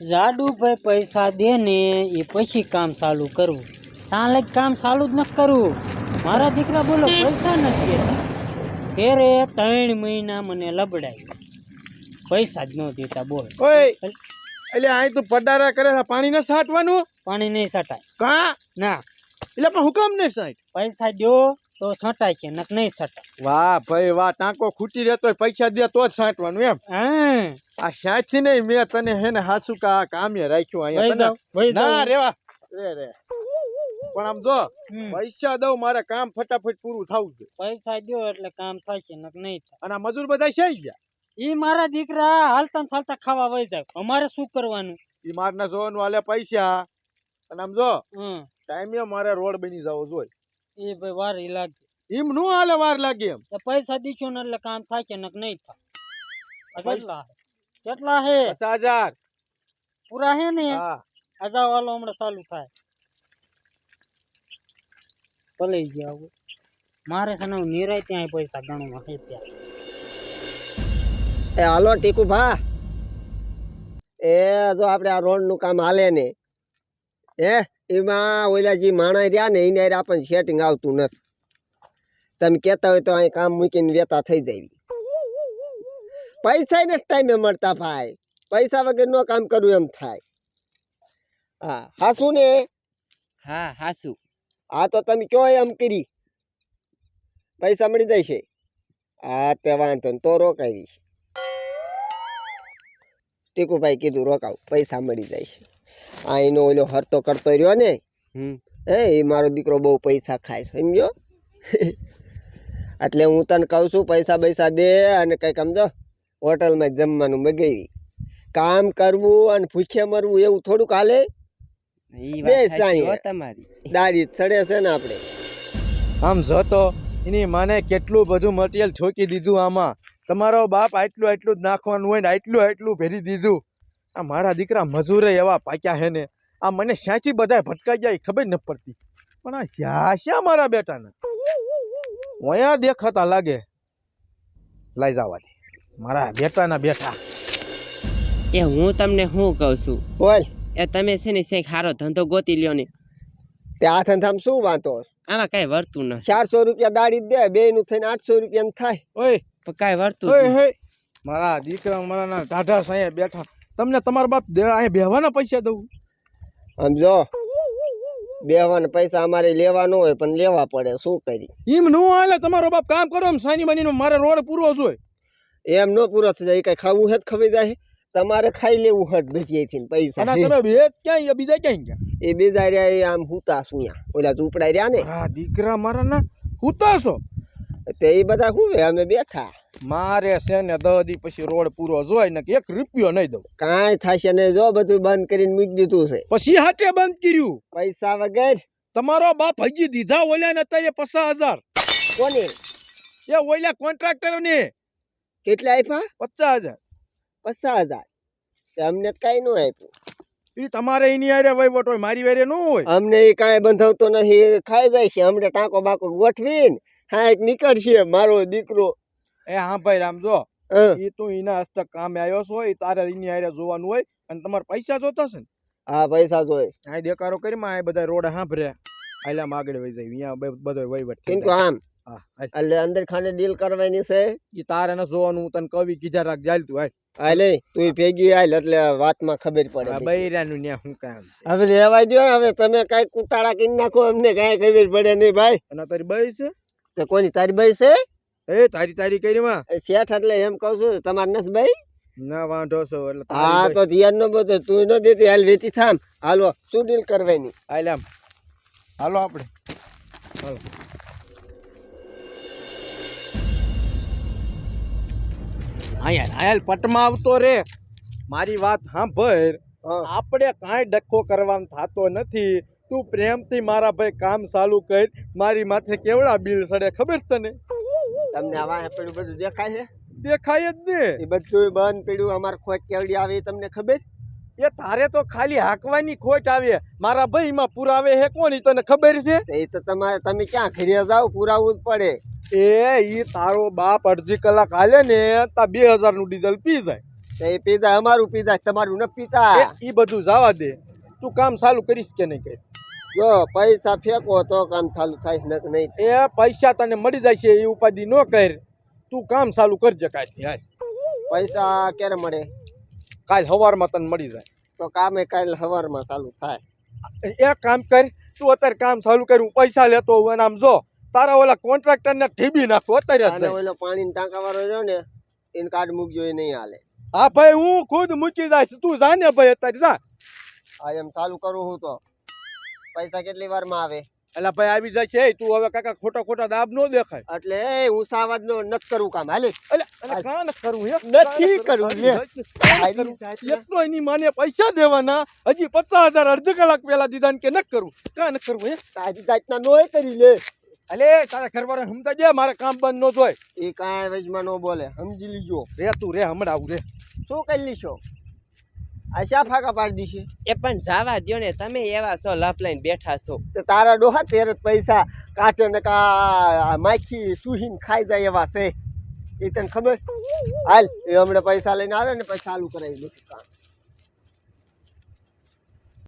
જાડુભાઈ પૈસા દે ને એ પછી કામ ચાલુ કરવું. ત્યાં લઈ કામ ચાલુ જ ન કરવું. મારા દીકરા બોલો પૈસા નથી દેતા ત્યારે ત્રણ મહિના મને લબડાય. પૈસા જ ન દેતા બોલ. એટલે અહીં તું પડારા કરે છે. પાણી ને સાટવાનું પાણી નહીં સાટાય કા? ના. એટલે પણ હુકમ નહીં સાહેબ પૈસા દો તો છટાય છે નક નહીં છટાય. વાહ ભાઈ વાહ ટાંકો ખૂટી રહેતો પૈસા દે તો જ છાંટવાનું એમ. આ સાચી નહીં મેં તને હે ને હાસુ કા કામે રાખ્યું અહીંયા. ના રેવા રે રે. પણ આમ જો પૈસા દઉં મારે કામ ફટાફટ પૂરું થવું છે. પૈસા દો એટલે કામ થાય છે નક નહીં થાય. અને મજૂર બધા છે ગયા? ઈ મારા દીકરા હાલતા ને ચાલતા ખાવા વહી જાય. અમારે શું કરવાનું? ઈ મારના જોવાનું હાલે પૈસા. અને આમ જો ટાઈમે મારે રોડ બની જવો જોઈએ. એ ભાઈ વાર લાગે. એમ નું હાલે વાર લાગે એમ. પૈસા દીશો ને એટલે કામ થાય છે નક નહીં થાય. કેટલા હે? કેટલા હે? પચાસ હજાર. પૂરા હે ને? આજા વાલો હમણાં ચાલુ થાય. ભલે ગયા. મારે છે ને નિરાય ત્યાં પૈસા ગણવા હે ત્યાં. એ હાલો ટીકુ ભા. એ જો આપણે આ રોડનું કામ હાલે ને. હે? એમાં ઓલા જે માણસ રહ્યા ને એને આપણને સેટિંગ આવતું નથી. તમે કહેતા હોય તો અહીં કામ મૂકીને વેતા થઈ જાય પૈસા ને ટાઈમે મળતા ભાઈ. પૈસા વગર નો કામ કરવું એમ થાય. હા હાસુ ને? હા હાસુ. હા તો તમે કયો એમ કરી? પૈસા મળી જાય છે? હા તે વાંધો તો દઈશ ટીકુભાઈ કીધું રોકાવ પૈસા મળી જાય છે. આ એનો ઓલો હરતો કરતો રહ્યો ને હે એ મારો દીકરો બહુ પૈસા ખાય સમજો એટલે હું તને કહું છું પૈસા પૈસા દે અને કંઈક સમજો હોટલમાં જમવાનું મગાવી કામ કરવું અને ભૂખે મરવું એવું થોડુંક હાલે? બે સાંઈ. તમારી. દાડી ચડે છે ને આપણે. આમ જોતો એની મને કેટલું બધું મટીરિયલ ઠોકી દીધું આમાં. તમારો બાપ આટલું આટલું જ નાખવાનું હોય ને આટલું આટલું ભેરી દીધું. આ મારા દીકરા મજૂરે એવા પાક્યા હે ને આ મને શ્યાંથી બધા ભટકાઈ જાય ખબર ન પડતી. પણ આ શ્યા શ્યા મારા બેટાને? અહીંયા દેખાતા લાગે. લઈ જવા દે. મારા બેટાના બેટા એ હું તમને શું કહું છું? બોલ. એ તમે છે ને શેખ સારો ધંધો ગોતી લ્યો ને. તે આ ધંધામાં શું વાંધો? આમાં કાંઈ વર્તું નથી ચારસો રૂપિયા દાડી દે બે નું થઈને આઠસો રૂપિયા થાય. ઓય કાંઈ વર્તું મારા દીકરા મારા દાઢા ટાઢા સાયા બેઠા. તમને તમારા બાપ અહીંયા બેહવાના પૈસા દઉં? સમજો બેવાના પૈસા અમારે લેવા ન હોય પણ લેવા પડે શું કરી એમ ન હાલે તમારો બાપ કામ કરો એમ સાની બનીનો મારે રોડ પૂરો જોઈએ એમ ન પૂરો થઈ જાય કઈ ખાવું હેત તો ખવાઈ જાય? તમારે ખાઈ લેવું હટ ને પૈસા. અને તમે બે ક્યાંય બીજા ક્યાંય ગયા એ બીજા રહ્યા એ આમ હુતા સુયા ઓલા ઝૂપડા રહ્યા ને? મારા દીકરા મારા ના ઉતારશો તે એ બધા શું હે અમે બેઠા. મારે છે ને દસ દી પછી રોડ પૂરો જોઈ ને એક રૂપિયો નહીં દઉં. કાંઈ થશે ને જો બધું બંધ કરીને મૂકી દીધું છે. પછી હાટે બંધ કર્યું. પૈસા વગર? તમારો બાપ હજી દીધા ઓલ્યા ને અત્યારે પચાસ હજાર. કોને? એ ઓલ્યા કોન્ટ્રાક્ટર ને કેટલા આપ્યા પચાસ હજાર. પચાસ હજાર. અમને કઈ ન આપ્યું તમારે એની આરે વહીવટ હોય મારી વેરે ન હોય. અમને એ કાંઈ બંધાવતો નથી. ખાઈ જાય છે. અમને ટાંકો બાકો ગોઠવીને હા એક નીકળશે મારો દીકરો. એ હા ભાઈ રામ જો. એ. તું એના હસ્તક કામે આવ્યો છો એ તારે એની આરે જોવાનું હોય અને તમારે પૈસા જોતા છે ને? હા પૈસા જોઈએ આ દેકારો કરી માં આ બધા રોડ સાંભળે આલા આગળ વહી જાય અહીંયા બધો વહીવટ કિંતુ આમ? એટલે અંદર ખાને ડીલ કરવાની છે. એ તારે ન જોવાનું તને કવિ કીધા રાખ જાલ તું હાલ. હાલે તું ભેગી હાલ એટલે વાતમાં ખબર પડે બૈરાનું ન્યા હું કામ હવે લેવા દો હવે તમે કઈ કુટાળા કરી નાખો અમને કઈ ખબર પડે નહીં ભાઈ. અને તારી બઈ છે? કોની તારી બઈ છે? એ તારી તારી કરી માં. શેઠ એટલે એમ કહું છું તમારે નસ ભાઈ ના વાંધો છો એટલે હા તો ધ્યાન ન બધો તું ન દેતી હાલ વેતી થામ. હાલો શું ડીલ કરવાની. હાલ આમ. હાલો આપણે. હાલો. આયાલ પટમાં આવતો રે. મારી વાત સાંભળ. આપણે કાંઈ ડખો કરવાનો થતો નથી. તું પ્રેમથી મારા ભાઈ કામ ચાલુ કર. મારી માથે કેવડા બિલ સડે ખબર તને? તમને આવા પેલું બધું દેખાય છે? દેખાય જ ને. એ બધું બંધ પડ્યું અમારે ખોટ કેવડી આવે તમને ખબર? એ તારે તો ખાલી હાંકવાની ખોટ આવે. મારા ભાઈમાં પુરાવે હે કોની તને ખબર છે? એ તો તમારે તમે ક્યાં ઘરે જાઓ પુરાવું જ પડે. એ ઈ તારો બાપ અડધી કલાક હાલે ને તા બે હજારનું ડીઝલ પી જાય. એ પીધા અમારું પીધા તમારું ન પીતા. એ બધું જવા દે. તું કામ ચાલુ કરીશ કે નહીં કે જો પૈસા ફેંકો તો કામ ચાલુ થાય ને નહીં એ પૈસા તને મળી જાય છે એ ઉપાધિ ન કર. તું કામ ચાલુ કરજે કાલથી હાલ. પૈસા ક્યારે મળે? કાલ સવારમાં તને મળી જાય. તો કામે કાલ સવારમાં ચાલુ થાય. એક કામ કર તું અત્યારે કામ ચાલુ કર પૈસા લેતો અને આમ જો તારા ઓલા કોન્ટ્રાક્ટર ને ઠીબી નાખો અત્યારે. ઓલો પાણી ટાંકા વાળો રહ્યો ને એને કાર્ડ મૂકજો એ નહીં હાલે. હા ભાઈ હું ખુદ મૂકી જાય તું જા ને ભાઈ અત્યારે જા. આ એમ ચાલુ કરું હું તો. પૈસા કેટલી વારમાં આવે? એટલે ભાઈ આવી જાય છે તું હવે કાકા ખોટા ખોટા દાબ નો દેખાય. એટલે હું સાવાજ નો નત કરું કામ હાલે. એટલે કાં નથી કરવું હે? નથી કરવું, લે. એટલો એની માને પૈસા દેવાના હજી પચાસ હજાર અડધી કલાક પહેલા દીધા ને કે ન કરવું કા ન કરવું હે? તારી જાતના નોય કરી લે. અલે તારા ઘરવાળા સમજા દે મારે કામ બંધ ન જોય એ કાંઈ વેજમાં નો બોલે સમજી લીજો. રે તું રે હમણાં આવું રે. શું કરી લીશો? આ શા ફાકા પાડી દીશે એ પણ જવા દો ને તમે એવા છો લપ લઈને બેઠા છો. તો તારા ડોહા તેર જ પૈસા કાઢે ને કા માખી સુહીન ખાઈ જાય એવા છે. એ તને ખબર? હાલ એ હમણાં પૈસા લઈને આવે ને પછી ચાલુ કરાવી દઉં કામ.